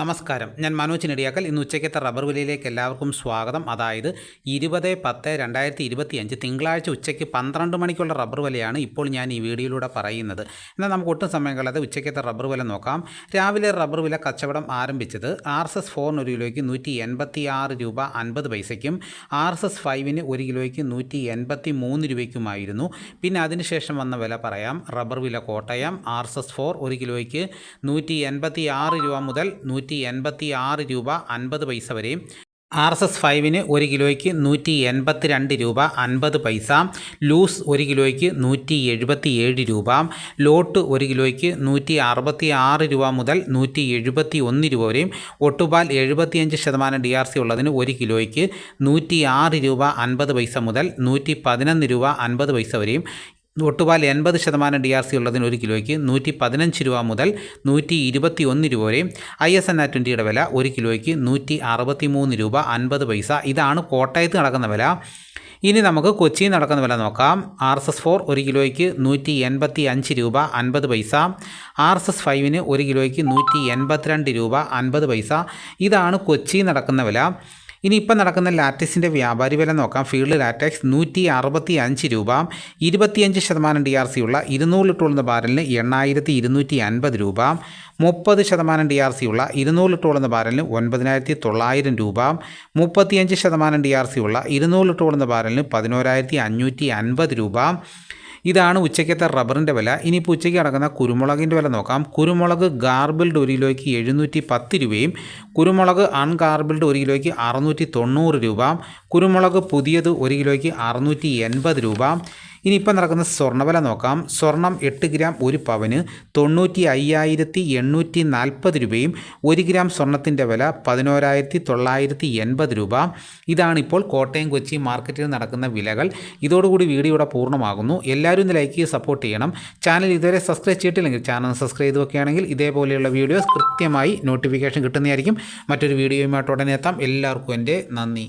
നമസ്കാരം. ഞാൻ മനോജ് നെടിയാക്കൽ. ഇന്ന് ഉച്ചയ്ക്കത്തെ റബ്ബർ വിലയിലേക്ക് എല്ലാവർക്കും സ്വാഗതം. അതായത് ഇരുപത് പത്ത് രണ്ടായിരത്തി ഇരുപത്തി അഞ്ച് തിങ്കളാഴ്ച ഉച്ചയ്ക്ക് പന്ത്രണ്ട് മണിക്കുള്ള റബ്ബർ വിലയാണ് ഇപ്പോൾ ഞാൻ ഈ വീഡിയോയിലൂടെ പറയുന്നത്. എന്നാൽ നമുക്ക് ഒട്ടും സമയം കളയാതെ ഉച്ചയ്ക്കത്തെ റബ്ബർ വില നോക്കാം. രാവിലെ റബ്ബർ വില കച്ചവടം ആരംഭിച്ചത് ആർ എസ് എസ് ഫോറിന് ഒരു കിലോയ്ക്ക് നൂറ്റി എൺപത്തി ആറ് രൂപ അൻപത് പൈസയ്ക്കും ആർ എസ് എസ് ഫൈവിന് ഒരു കിലോയ്ക്ക് നൂറ്റി എൺപത്തി മൂന്ന് രൂപയ്ക്കുമായിരുന്നു. പിന്നെ അതിനുശേഷം വന്ന വില പറയാം. റബ്ബർ വില Kottayam R S S four ഒരു കിലോയ്ക്ക് നൂറ്റി എൺപത്തി ആറ് രൂപ മുതൽ നൂറ്റി എൺപത്തി ആറ് രൂപ അൻപത് പൈസ വരെയും. ആർ എസ് എസ് ഫൈവിന് ഒരു കിലോയ്ക്ക് നൂറ്റി എൺപത്തി രണ്ട് രൂപ അൻപത് പൈസ. ലൂസ് ഒരു കിലോയ്ക്ക് നൂറ്റി എഴുപത്തി ഏഴ് രൂപ. ലോട്ട് ഒരു കിലോയ്ക്ക് നൂറ്റി അറുപത്തി ആറ് രൂപ മുതൽ നൂറ്റി എഴുപത്തി ഒന്ന് രൂപ വരെയും. ഒട്ടുപാൽ എഴുപത്തിയഞ്ച് ശതമാനം ഡി ആർ സി ഉള്ളതിന് ഒരു കിലോയ്ക്ക് നൂറ്റി ആറ് രൂപ അൻപത് പൈസ മുതൽ നൂറ്റി പതിനൊന്ന് രൂപ അൻപത് പൈസ വരെയും. ഒട്ടുപാൽ എൺപത് ശതമാനം ഡി ആർ സി ഉള്ളതിന് ഒരു കിലോയ്ക്ക് നൂറ്റി പതിനഞ്ച് രൂപ മുതൽ നൂറ്റി ഇരുപത്തി ഒന്ന് രൂപ വരെയും ഐ എസ് എൻ ആ ട്വന്റിയുടെ വില ഒരു കിലോയ്ക്ക് നൂറ്റി അറുപത്തി മൂന്ന് രൂപ അൻപത് പൈസ. ഇതാണ് കോട്ടയത്ത് നടക്കുന്ന വില. ഇനി നമുക്ക് കൊച്ചിയിൽ നടക്കുന്ന വില നോക്കാം. ആർ എസ് എസ് ഫോർ ഒരു കിലോയ്ക്ക് നൂറ്റി എൺപത്തി അഞ്ച് രൂപ അൻപത് പൈസ. ആർ എസ് എസ് ഫൈവിന് ഒരു കിലോയ്ക്ക് നൂറ്റി എൺപത്തിരണ്ട് രൂപ അൻപത് പൈസ. ഇതാണ് കൊച്ചിയിൽ നടക്കുന്ന വില. ഇനി ഇപ്പം നടക്കുന്ന ലാറ്റക്സിന്റെ വ്യാപാരി വില നോക്കാം. ഫീൽഡ് ലാറ്റക്സ് നൂറ്റി അറുപത്തി അഞ്ച് രൂപ. ഇരുപത്തിയഞ്ച് ശതമാനം ഡി ആർ സി ഉള്ള ഇരുന്നൂറ് ലിറ്റർ ഉള്ള ബാരലിന് എണ്ണായിരത്തി ഇരുന്നൂറ്റി അൻപത് രൂപ. മുപ്പത് ശതമാനം ഡി ആർ സി ഉള്ള ഇരുന്നൂറ് ലിറ്റർ ഉള്ള ബാരലിന് ഒൻപതിനായിരത്തി തൊള്ളായിരം രൂപ. മുപ്പത്തിയഞ്ച് ശതമാനം ഡി ആർ സി ഉള്ള ഇരുന്നൂറ് ലിറ്റർ ഉള്ള ബാരലിന് പതിനോരായിരത്തി അഞ്ഞൂറ്റി അൻപത് രൂപ. ഇതാണ് ഉച്ചയ്ക്കത്തെ റബ്ബറിന്റെ വില. ഇനിയിപ്പോൾ ഉച്ചയ്ക്ക് നടക്കുന്ന കുരുമുളകിന്റെ വില നോക്കാം. കുരുമുളക് ഗാർബിൾഡ് ഒരു കിലോയ്ക്ക് എഴുന്നൂറ്റി പത്ത് രൂപയും കുരുമുളക് അൺഗാർബിൾഡ് ഒരു കിലോയ്ക്ക് അറുന്നൂറ്റി തൊണ്ണൂറ് രൂപ കുരുമുളക് പുതിയത് ഒരു കിലോയ്ക്ക് അറുന്നൂറ്റി എൺപത് രൂപ ഇനിയിപ്പോൾ നടക്കുന്ന സ്വർണവില നോക്കാം. സ്വർണം എട്ട് ഗ്രാം ഒരു പവന് തൊണ്ണൂറ്റി അയ്യായിരത്തി എണ്ണൂറ്റി നാൽപ്പത് രൂപയും ഒരു ഗ്രാം സ്വർണത്തിന്റെ വില പതിനോരായിരത്തി തൊള്ളായിരത്തി എൺപത് രൂപ. ഇതാണിപ്പോൾ കോട്ടയം കൊച്ചി മാർക്കറ്റിൽ നടക്കുന്ന വിലകൾ. ഇതോടുകൂടി വീഡിയോയുടെ പൂർണമാകുന്നു. എല്ലാവരും ഇന്ന് ലൈക്ക് ചെയ്ത് സപ്പോർട്ട് ചെയ്യണം. ചാനൽ ഇതുവരെ സബ്സ്ക്രൈബ് ചെയ്തിട്ടില്ലെങ്കിൽ ചാനൽ സബ്സ്ക്രൈബ് ചെയ്ത് വെക്കുകയാണെങ്കിൽ ഇതേപോലെയുള്ള വീഡിയോസ് കൃത്യമായി നോട്ടിഫിക്കേഷൻ കിട്ടുന്നതായിരിക്കും. മറ്റൊരു വീഡിയോയുമായിട്ട് ഉടനെ എത്താം. എല്ലാവർക്കും എന്റെ നന്ദി.